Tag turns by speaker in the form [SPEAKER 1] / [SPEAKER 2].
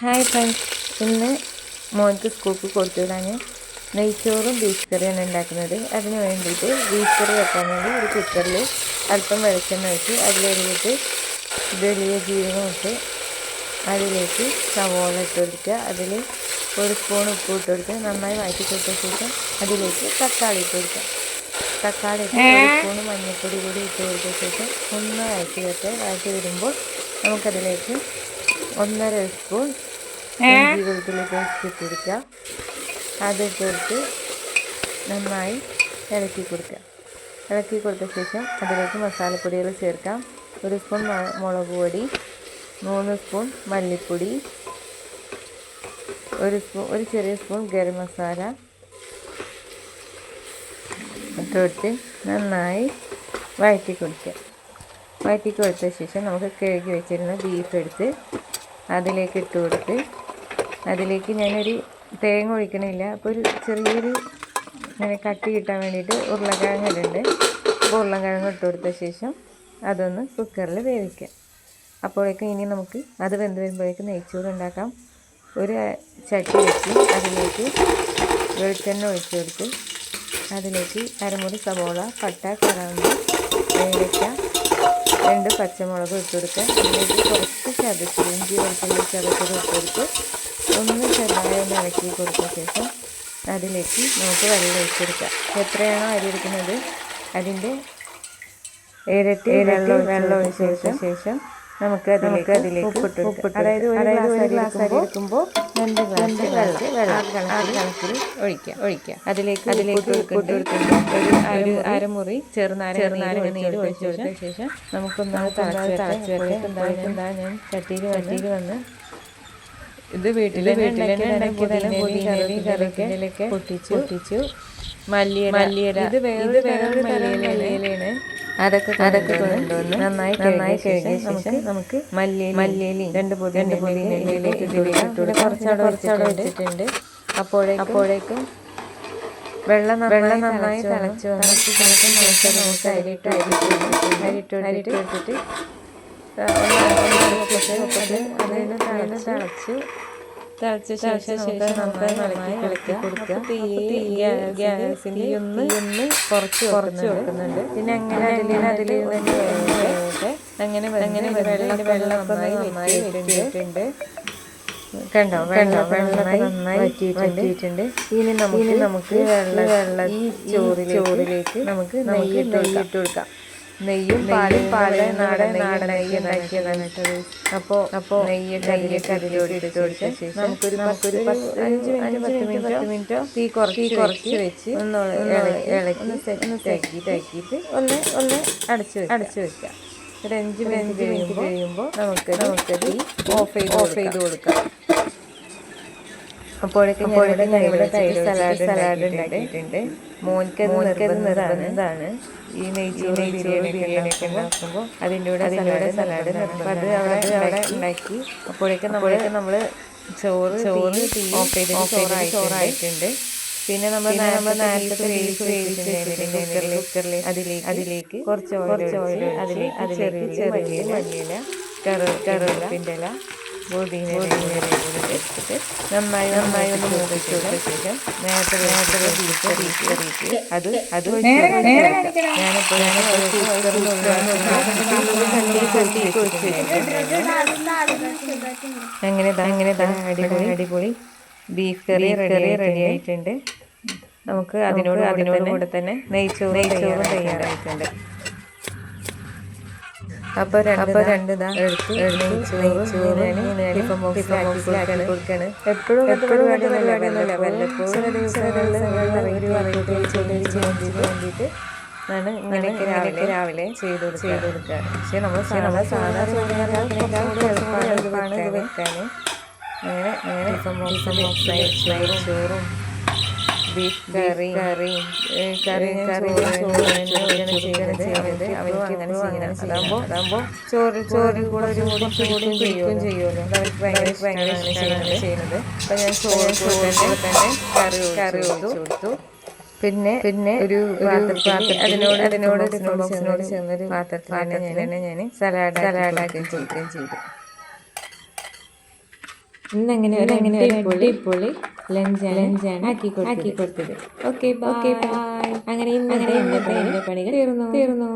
[SPEAKER 1] Hi friends ഇന്ന് മോൻക്ക് സ്കൂൾക്ക് കൊടുത്തുവിടാൻ നെയ്ച്ചോറും ബീഫ് കറിയാണ് ഉണ്ടാക്കുന്നത്. അതിന് വേണ്ടിയിട്ട് ബീഫ് കറി വെക്കാൻ വേണ്ടി ഒരു കുക്കറിൽ അല്പം വെളിച്ചെണ്ണ വെച്ച് അതിലേക്ക് വലിയ ജീരകം ഇട്ട് അതിലേക്ക് സവോള ഇട്ട് കൊടുക്കുക. അതിൽ ഒരു സ്പൂൺ ഉപ്പ് ഇട്ട് കൊടുക്കുക നന്നായി വഴറ്റി കൊടുത്ത ശേഷം അതിലേക്ക് തക്കാളി ഇട്ട് കൊടുക്കുക. തക്കാളി ഇട്ട് ഒരു സ്പൂൺ മഞ്ഞൾപ്പൊടി കൂടി ഇട്ട് കൊടുത്ത ശേഷം ഒന്ന് വഴറ്റി വെച്ച് വഴറ്റി വരുമ്പോൾ നമുക്കതിലേക്ക് ഒന്നര സ്പൂൺ ഇഞ്ചി വെളുത്തുള്ളി പേസ്റ്റ് ഇട്ട് അത് ചേർത്ത് നന്നായി ഇളക്കി കൊടുക്കുക. ഇളക്കി കൊടുത്ത ശേഷം അതിലേക്ക് മസാലപ്പൊടികൾ ചേർക്കാം. ഒരു സ്പൂൺ മുളക് പൊടി മൂന്ന് സ്പൂൺ മല്ലിപ്പൊടി ഒരു സ്പൂൺ ഒരു ചെറിയ സ്പൂൺ ഗരം മസാല ഇട്ടുകൊടുത്ത് നന്നായി വഴറ്റി കൊടുക്കുക. വഴറ്റി കൊടുത്ത ശേഷം നമുക്ക് കഴുകി വെച്ചിരുന്ന ബീഫ് എടുത്ത് അതിലേക്ക് ഇട്ട് കൊടുത്ത് അതിലേക്ക് ഞാനൊരു തേങ്ങ ഒഴിക്കണില്ല. അപ്പോൾ ഒരു ചെറിയൊരു ഇങ്ങനെ കട്ടി കിട്ടാൻ വേണ്ടിയിട്ട് ഉരുളക്കിഴങ്ങ് ഇടുന്നുണ്ട് അപ്പോൾ ഉരുളക്കിഴങ്ങ് ഇട്ട് കൊടുത്ത ശേഷം അതൊന്ന് കുക്കറിൽ വേവിക്കാം. അപ്പോഴേക്കും ഇനി നമുക്ക് അത് വെന്ത് വരുമ്പോഴേക്കും നെയ്ച്ചോറ് ഉണ്ടാക്കാം. ഒരു ചട്ടി വെച്ച് അതിലേക്ക് വെളിച്ചെണ്ണ ഒഴിച്ച് കൊടുത്ത് അതിലേക്ക് അരമുറി സവോള പട്ട കറാമ്പ് ഏലക്ക രണ്ട് പച്ചമുളക് ഇട്ട് കൊടുക്കുക അതിലേക്ക് കുറച്ച് ചതച്ച് ഇഞ്ചി വെളുത്തുള്ളി ചതച്ചത് ഇട്ട് കൊടുത്ത് ഒന്ന് ചെറുതായി ഒന്ന് ഇളക്കി കൊടുത്ത ശേഷം അതിലേക്ക് നമുക്ക് വെള്ളം ഒഴിച്ച് കൊടുക്കാം. എത്രയാണോ അരി എടുക്കുന്നത്? അതിന്റെ ഇരട്ടി വെള്ളം വെള്ളം ഒഴിച്ച ശേഷം നമുക്ക് നമുക്ക് അതിലേക്ക് ഉപ്പിട്ട് അതായത് ഒരു ഗ്ലാസ് അരി എടുക്കുമ്പോൾ രണ്ട് ഗ്ലാസ് വെള്ളം. കണക്കിൽ ഒഴിക്കുക ഒഴിക്കുക അതിലേക്ക് അതിലേക്ക് ഇട്ട് ഒരു ഒരു അരമുറി ചെറുനാരങ്ങ ചെറുനാരങ്ങ നീര് ഒഴിച്ച് കൊടുത്ത ശേഷം നമുക്കൊന്നാണ് തിളച്ച് തിളച്ച് എന്താ ഞാൻ ചട്ടിയിൽ ചട്ടിയിൽ വന്ന് ഇത് വീട്ടിൽ വീട്ടിലെ പൊട്ടിച്ചു. പൊട്ടിച്ചു. മല്ലിയില. മല്ലിയില. ഇത് വേറെ വേറെ മല്ലിയിലയാണ്. അതൊക്കെ അതൊക്കെ നന്നായി നന്നായി കഴുകിയ ശേഷം നമുക്ക് മല്ലി മല്ലിയിലി രണ്ട് പൊടി രണ്ട് പൊടി നെല്ലിയിലേക്ക് ഇട്ട് കുറച്ചവിടെ കുറച്ചവിടെ വെച്ചിട്ടുണ്ട്. അപ്പോഴേക്കും അപ്പോഴേക്കും വെള്ളം വെള്ളം നന്നായി തിളച്ച് തിളച്ച് തിളച്ച് നമുക്ക് നമുക്ക് അരിയിട്ട് അരിയിട്ട് അരിയിട്ട് അരിയിട്ട് വെച്ചിട്ട് അതിന് തിളച്ചു തിളച്ച ശേഷം നമുക്ക് നന്നായി ഇളക്കി കൊടുക്കുക. തീ ഗ്യാസിന്റെ ഒന്ന് ഒന്ന് കുറച്ച് കുറച്ച് വെക്കുന്നുണ്ട്. പിന്നെ അങ്ങനെ അതിൽ അതിൽ അങ്ങനെ അങ്ങനെ വെള്ളം വെള്ളം നന്നായി നന്നായി വെച്ചിട്ടുണ്ട് കണ്ടോ? വെള്ളം വെള്ളം നന്നായി വറ്റിയിട്ടുണ്ട് ഇനി നമുക്ക് നമുക്ക് വെള്ളം വെള്ളം ഈ ചോറിലേക്ക് നമുക്ക് നെയ്യ് ഇട്ട് കൊടുക്കാം. നെയ്യും പാലും പാൽ നാടൻ നാടൻ നെയ്യ് ഉണ്ടാക്കിയതാണ് കേട്ടത് അപ്പോൾ അപ്പോൾ നെയ്യൊക്കെ അതിലേക്ക് അതിലോട്ട് ഇട്ട് കൊടുത്ത ശേഷം നമുക്കൊരു നമുക്കൊരു അഞ്ച് മിനിറ്റ് പത്ത് മിനിറ്റ് പത്ത് മിനിറ്റോ തീ കുറച്ച് കുറച്ച് വെച്ച് ഒന്ന് ഇളക്കി ഒന്ന് ഒന്ന് അടച്ച് അടച്ച് വെക്കാം ഒരു അഞ്ച് മിനിറ്റ് മിനിറ്റ് കഴിയുമ്പോൾ നമുക്ക് നമുക്ക് ഓഫ് ചെയ്ത് ഓഫ് ചെയ്ത് കൊടുക്കാം. അപ്പോഴേക്കും ഞാൻ ഇവിടെ സലാഡ് സലാഡ് ഉണ്ടാക്കിയിട്ടുണ്ട്. മോൻക്ക് മോൻക്ക് നിർബന്ധമാണ്. ഈ നെയ്ച്ചോറ് ബിരിയാണി ഉണ്ടാക്കുമ്പോൾ അതിന്റെ കൂടെ സലാഡ് അത് അവിടെ അവിടെ ഉണ്ടാക്കി അപ്പോഴേക്കും നമ്മളൊക്കെ നമ്മൾ ചോറ് ചോറ് ഓഫ് ചെയ്ത് ചോറായി ചോറായിട്ടുണ്ട്. പിന്നെ നമ്മൾ നമ്മൾ നേരത്തെ വേവിച്ചിട്ടുണ്ടായിരുന്നു അതിലേക്ക് അതിലേക്ക് കുറച്ച് കുറച്ച് ഓയിൽ അതിലേക്ക് അതിലേക്ക് ചെറിയ മല്ലിയില കറ കറുപ്പിന്റെ ഇല പുതിന എടുത്തിട്ട് നന്നായി നന്നായി ഒന്ന് മൂപ്പിച്ച് കൊടുത്ത ശേഷം നേരത്തെ നേരത്തെ ബീഫ് ബീഫ് കറിയിട്ട് അത് അത് ഞാനിപ്പോൾ അങ്ങനെ അങ്ങനെ അടിപൊളി അടിപൊളി ബീഫ് കറി റെഡി റെഡി ആയിട്ടുണ്ട് നമുക്ക് അതിനോട് അതിനോട് കൂടെ തന്നെ നെയ്ച്ചോറ് നെയ്ച്ചോറും തയ്യാറായിട്ടുണ്ട് അപ്പോൾ രണ്ട് രണ്ട് ഇതാ എടുത്ത് നെയ്ച്ചോറ് ഇപ്പം ബോക്സിലാക്കി കൊടുക്കുകയാണ് എപ്പോഴും എപ്പോഴും പരിപാടിയൊന്നുമില്ല വല്ലപ്പോഴും ദിവസങ്ങളിൽ വേണ്ടിയിട്ട് ആണ് ഇങ്ങനെയൊക്കെ രാവിലെ രാവിലെ ചെയ്ത് ചെയ്ത് കൊടുക്കുക പക്ഷേ നമ്മൾ നമ്മൾ സാധാരണ എളുപ്പമാണ് ഇത് വെക്കാൻ അങ്ങനെ അങ്ങനെ ഇപ്പം നെയ്ച്ചോറും ബീഫ് കറി കറി കറി കറി ചെയ്യുന്നത് അവർക്ക് അങ്ങനെ ചെയ്യണം. അതാകുമ്പോൾ അതാകുമ്പോൾ ചോറ് ചോറിൽ കൂടെ ഒരു കുറച്ച് കൂടി ചെയ്യും ചെയ്യുമല്ലോ അത് അവർക്ക് ഭയങ്കര ഭയങ്കര ചെയ്യുന്നത്. ചെയ്യുന്നത്. അപ്പം ഞാൻ ചോറ് തന്നെ കറി കറി കൊടുത്തു. പിന്നെ പിന്നെ ഒരു പാത്രത്തിൽ അതിനോട് അതിനോട് ബോക്സിനോട് ചേർന്നൊരു പാത്രത്തിൽ തന്നെ ഞാൻ ഞാൻ സലാഡ് സലാഡാക്കി കൊടുക്കുകയും ചെയ്തു.
[SPEAKER 2] ഇന്നങ്ങനെ ഒരു അങ്ങനെ ഒരു അടിപൊളി ലഞ്ചാണ്. ലഞ്ചാണ്. ആക്കി ആക്കി കൊടുത്തത്. Okay okay bye. അങ്ങനെ ഇന്നത്തെ പണികൾ തീർന്നു. തീർന്നു.